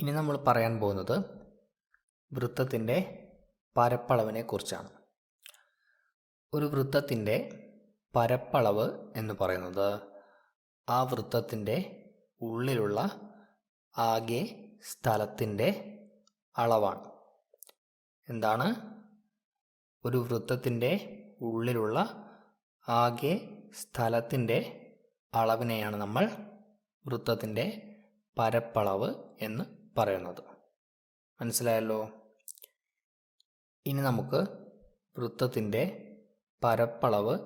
ഇനി നമ്മൾ പറയാൻ പോകുന്നത് വൃത്തത്തിന്റെ പരപ്പളവിനെ കുറിച്ചാണ്. ഒരു വൃത്തത്തിന്റെ പരപ്പളവ് എന്ന് പറയുന്നത് ആ വൃത്തത്തിന്റെ ഉള്ളിലുള്ള ആകെ സ്ഥലത്തിന്റെ അളവാണ്. എന്താണ്? ഒരു വൃത്തത്തിന്റെ ഉള്ളിലുള്ള ആകെ സ്ഥലത്തിന്റെ അളവിനെയാണ് നമ്മൾ വൃത്തത്തിന്റെ പരപ്പളവ് എന്ന് പറയുന്നത്. മനസ്സിലായല്ലോ? ഇനി നമുക്ക് വൃത്തത്തിന്റെ പരപ്പളവ്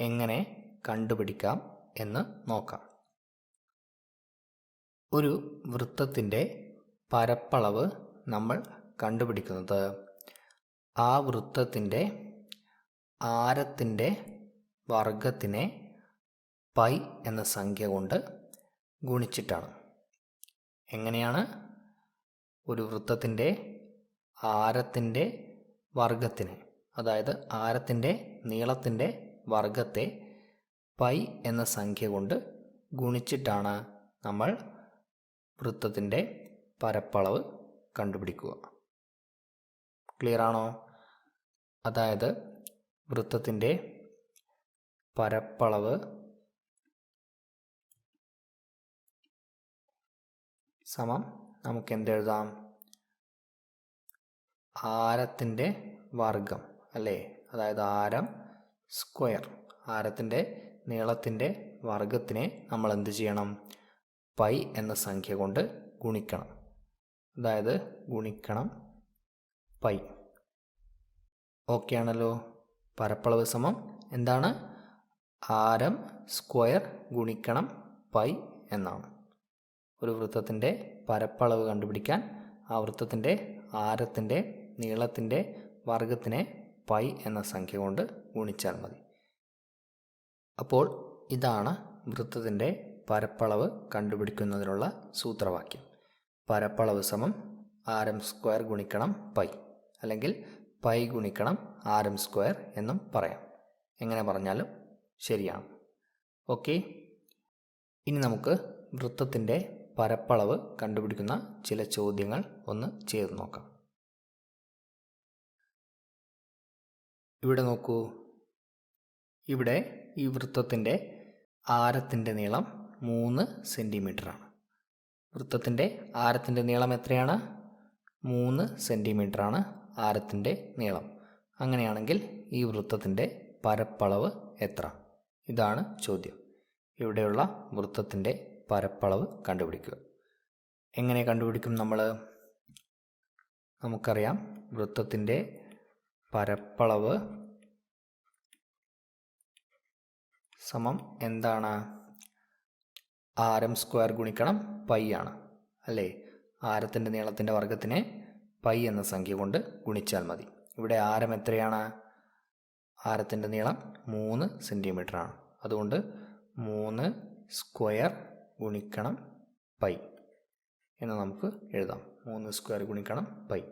എങ്ങനെ കണ്ടുപിടിക്കാം എന്ന് നോക്കാം. ഒരു വൃത്തത്തിന്റെ പരപ്പളവ് നമ്മൾ കണ്ടുപിടിക്കുന്നത് ആ വൃത്തത്തിന്റെ ആരത്തിന്റെ വർഗത്തിനെ പൈ എന്ന സംഖ്യ കൊണ്ട് ഗുണിച്ചിട്ടാണ്. എങ്ങനെയാണ്? ഒരു വൃത്തത്തിന്റെ ആരത്തിന്റെ വർഗത്തിന് അതായത് ആരത്തിന്റെ നീളത്തിന്റെ വർഗത്തെ പൈ എന്ന സംഖ്യ കൊണ്ട് ഗുണിച്ചിട്ടാണ് നമ്മൾ വൃത്തത്തിന്റെ പരപ്പളവ് കണ്ടുപിടിക്കുക. ക്ലിയർ ആണോ? അതായത് വൃത്തത്തിന്റെ പരപ്പളവ് സമം നമുക്ക് എന്തെഴുതാം? ആരത്തിന്റെ വർഗം അല്ലേ? അതായത് ആരം സ്ക്വയർ. ആരത്തിന്റെ നീളത്തിന്റെ വർഗത്തിനെ നമ്മൾ എന്ത് ചെയ്യണം? പൈ എന്ന സംഖ്യ കൊണ്ട് ഗുണിക്കണം. അതായത് ഗുണിക്കണം പൈ. ഓക്കെ ആണല്ലോ പരപ്പളവ് സമം എന്താണ്? ആരം സ്ക്വയർ ഗുണിക്കണം പൈ എന്നാണ്. ഒരു വൃത്തത്തിന്റെ പരപ്പളവ് കണ്ടുപിടിക്കാൻ ആ വൃത്തത്തിന്റെ ആരത്തിന്റെ നീളത്തിന്റെ വർഗത്തിനെ പൈ എന്ന സംഖ്യ കൊണ്ട് ഗുണിച്ചാൽ മതി. അപ്പോൾ ഇതാണ് വൃത്തത്തിന്റെ പരപ്പളവ് കണ്ടുപിടിക്കുന്നതിനുള്ള സൂത്രവാക്യം. പരപ്പളവ് സമം ആരം സ്ക്വയർ ഗുണിക്കണം പൈ. അല്ലെങ്കിൽ പൈ ഗുണിക്കണം ആരം സ്ക്വയർ എന്നും പറയാം. എങ്ങനെ പറഞ്ഞാലും ശരിയാണ്. ഓക്കെ. ഇനി നമുക്ക് വൃത്തത്തിന്റെ പരപ്പളവ് കണ്ടുപിടിക്കുന്ന ചില ചോദ്യങ്ങൾ ഒന്ന് ചെയ്തു നോക്കാം. ഇവിടെ നോക്കൂ. ഇവിടെ ഈ വൃത്തത്തിന്റെ ആരത്തിന്റെ നീളം മൂന്ന് സെന്റിമീറ്ററാണ് വൃത്തത്തിന്റെ ആരത്തിന്റെ നീളം എത്രയാണ്? മൂന്ന് സെന്റിമീറ്ററാണ് ആരത്തിന്റെ നീളം. അങ്ങനെയാണെങ്കിൽ ഈ വൃത്തത്തിന്റെ പരപ്പളവ് എത്ര? ഇതാണ് ചോദ്യം. ഇവിടെയുള്ള വൃത്തത്തിന്റെ പരപ്പളവ് കണ്ടുപിടിക്കുക. എങ്ങനെ കണ്ടുപിടിക്കും നമ്മൾ നമുക്കറിയാം. വൃത്തത്തിന്റെ പരപ്പളവ് സമം എന്താണ്? ആരം സ്ക്വയർ ഗുണിക്കണം പൈ ആണ്. അല്ലേ? ആരത്തിന്റെ നീളത്തിന്റെ വർഗത്തിനെ പൈ എന്ന സംഖ്യ കൊണ്ട് ഗുണിച്ചാൽ മതി. ഇവിടെ ആരം എത്രയാണ്? ആരത്തിന്റെ നീളം മൂന്ന് ആണ്. അതുകൊണ്ട് മൂന്ന് സ്ക്വയർ ഗുണിക്കണം പൈ എന്ന് നമുക്ക് എഴുതാം. മൂന്ന് സ്ക്വയർ ഗുണിക്കണം പൈ.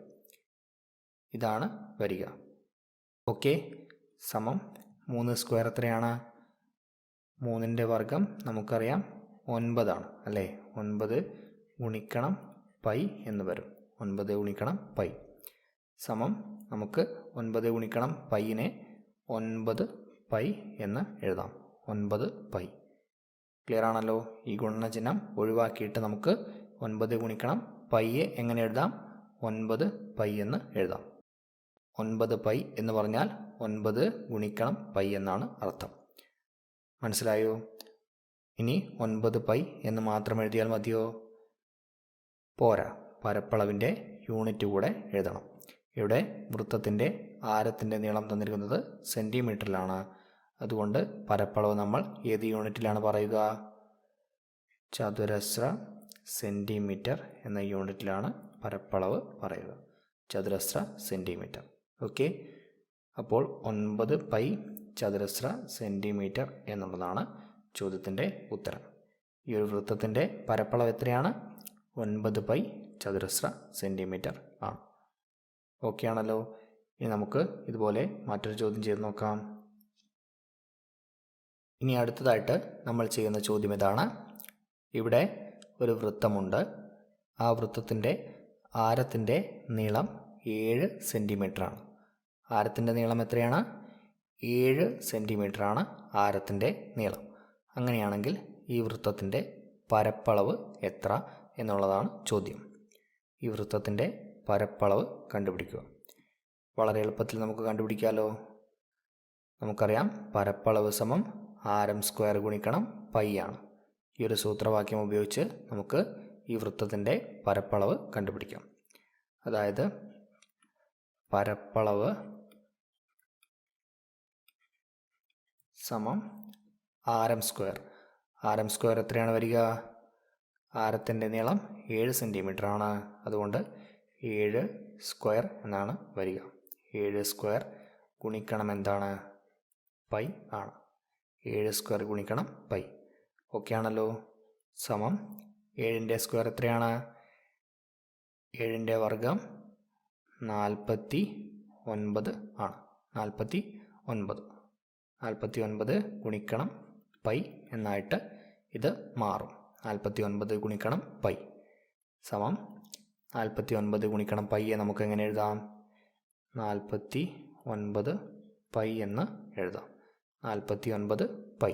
ഇതാണ് വരിക. ഓക്കെ. സമം. മൂന്ന് സ്ക്വയർ എത്രയാണ്? മൂന്നിന്റെ വർഗം നമുക്കറിയാം. ഒൻപതാണ് അല്ലേ? ഒൻപത് ഗുണിക്കണം പൈ എന്ന് വരും. ഒൻപത് ഗുണിക്കണം പൈ. സമം. നമുക്ക് ഒൻപത് ഗുണിക്കണം പൈയിനെ ഒൻപത് പൈ എന്ന് എഴുതാം. ഒൻപത് പൈ. ക്ലിയർ ആണല്ലോ? ഈ ഗുണനചിഹ്നം ഒഴിവാക്കിയിട്ട് നമുക്ക് ഒൻപത് ഗുണിക്കണം പൈയെ എങ്ങനെ എഴുതാം? ഒൻപത് പൈ എന്ന് എഴുതാം. ഒൻപത് പൈ എന്ന് പറഞ്ഞാൽ ഒൻപത് ഗുണിക്കണം പൈ എന്നാണ് അർത്ഥം. മനസ്സിലായോ? ഇനി ഒൻപത് പൈ എന്ന് മാത്രം എഴുതിയാൽ മതിയോ? പോരാ. പരപ്പളവിന്റെ യൂണിറ്റ് കൂടെ എഴുതണം. ഇവിടെ വൃത്തത്തിന്റെ ആരത്തിന്റെ നീളം തന്നിരിക്കുന്നത് സെന്റിമീറ്ററിലാണ്. അതുകൊണ്ട് പരപ്പളവ് നമ്മൾ ഏത് യൂണിറ്റിലാണ് പറയുക? ചതുരശ്ര സെന്റിമീറ്റർ എന്ന യൂണിറ്റിലാണ് പരപ്പളവ് പറയുക. ചതുരശ്ര സെന്റിമീറ്റർ. ഓക്കെ. അപ്പോൾ ഒൻപത് പൈ ചതുരശ്ര സെന്റിമീറ്റർ എന്നുള്ളതാണ് ചോദ്യത്തിന്റെ ഉത്തരം. ഈ ഒരു വൃത്തത്തിന്റെ പരപ്പളവ് എത്രയാണ്? ഒൻപത് പൈ ചതുരശ്ര സെന്റിമീറ്റർ ആണ്. ഓക്കെ ആണല്ലോ. ഇനി നമുക്ക് ഇതുപോലെ മറ്റൊരു ചോദ്യം ചെയ്ത് നോക്കാം. ഇനി അടുത്തതായിട്ട് നമ്മൾ ചെയ്യുന്ന ചോദ്യം ഇതാണ്. ഇവിടെ ഒരു വൃത്തമുണ്ട്. ആ വൃത്തത്തിന്റെ ആരത്തിന്റെ നീളം ഏഴ് സെന്റിമീറ്ററാണ് ആരത്തിന്റെ നീളം എത്രയാണ്? ഏഴ് സെന്റിമീറ്ററാണ് ആരത്തിന്റെ നീളം. അങ്ങനെയാണെങ്കിൽ ഈ വൃത്തത്തിന്റെ പരപ്പളവ് എത്ര എന്നുള്ളതാണ് ചോദ്യം. ഈ വൃത്തത്തിന്റെ പരപ്പളവ് കണ്ടുപിടിക്കുക. വളരെ എളുപ്പത്തിൽ നമുക്ക് കണ്ടുപിടിക്കാമല്ലോ നമുക്കറിയാം പരപ്പളവ് സമം ആരം സ്ക്വയർ ഗുണിക്കണം പൈ ആണ്. ഈ ഒരു സൂത്രവാക്യം ഉപയോഗിച്ച് നമുക്ക് ഈ വൃത്തത്തിന്റെ പരപ്പളവ് കണ്ടുപിടിക്കാം. അതായത് പരപ്പളവ് സമം R M square. R M square എത്രയാണ് വരിക? ആരത്തിന്റെ നീളം ഏഴ് സെന്റിമീറ്റർ ആണ് അതുകൊണ്ട് ഏഴ് സ്ക്വയർ എന്നാണ് വരിക. ഏഴ് സ്ക്വയർ ഗുണിക്കണം എന്താണ്? പൈ ആണ്. ഏഴ് സ്ക്വയർ ഗുണിക്കണം പൈ. ഓക്കെ ആണല്ലോ. സമം ഏഴിന്റെ സ്ക്വയർ എത്രയാണ്? ഏഴിന്റെ വർഗം നാൽപ്പത്തി ഒൻപത് ആണ്. നാൽപ്പത്തി ഒൻപത്. നാൽപ്പത്തി ഒൻപത് ഗുണിക്കണം പൈ എന്നായിട്ട് ഇത് മാറും. നാൽപ്പത്തി ഒൻപത് ഗുണിക്കണം പൈ. സമം നാൽപ്പത്തി ഒൻപത് ഗുണിക്കണം പൈയെ നമുക്ക് എങ്ങനെ എഴുതാം? നാൽപ്പത്തി ഒൻപത് പൈ എന്ന് എഴുതാം. നാൽപ്പത്തി ഒൻപത് പൈ.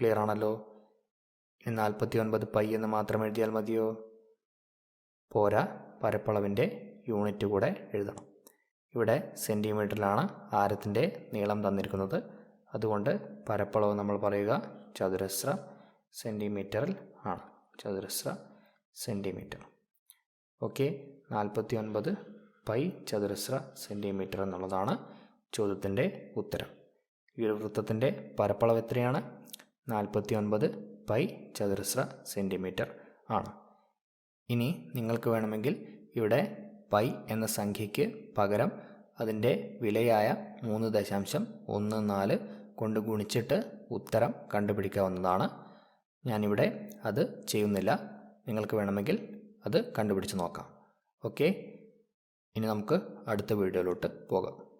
ക്ലിയർ ആണല്ലോ? നാൽപ്പത്തി ഒൻപത് പൈ എന്ന് മാത്രം എഴുതിയാൽ മതിയോ? പോരാ പരപ്പളവിന്റെ യൂണിറ്റ് കൂടെ എഴുതണം. ഇവിടെ സെന്റിമീറ്ററിലാണ് ആരത്തിന്റെ നീളം തന്നിരിക്കുന്നത്. അതുകൊണ്ട് പരപ്പളവ് നമ്മൾ പറയുക ചതുരശ്ര സെന്റിമീറ്ററിൽ ആണ്. ചതുരശ്ര സെന്റിമീറ്റർ ഓക്കെ നാൽപ്പത്തി ഒൻപത് പൈ ചതുരശ്ര സെന്റിമീറ്റർ എന്നുള്ളതാണ് ചോദ്യത്തിന്റെ ഉത്തരം. ഈ ഒരു വൃത്തത്തിന്റെ പരപ്പളവ് എത്രയാണ്? നാൽപ്പത്തി ഒൻപത് പൈ ചതുരശ്ര സെന്റിമീറ്റർ ആണ്. ഇനി നിങ്ങൾക്ക് വേണമെങ്കിൽ ഇവിടെ പൈ എന്ന സംഖ്യയ്ക്ക് പകരം അതിന്റെ വിലയായ മൂന്ന് ദശാംശം ഒന്ന് നാല് കൊണ്ട് ഗുണിച്ചിട്ട് ഉത്തരം കണ്ടുപിടിക്കാവുന്നതാണ്. ഞാനിവിടെ അത് ചെയ്യുന്നില്ല. നിങ്ങൾക്ക് വേണമെങ്കിൽ അത് കണ്ടുപിടിച്ച് നോക്കാം. ഓക്കെ? ഇനി നമുക്ക് അടുത്ത വീഡിയോയിലോട്ട് പോകാം.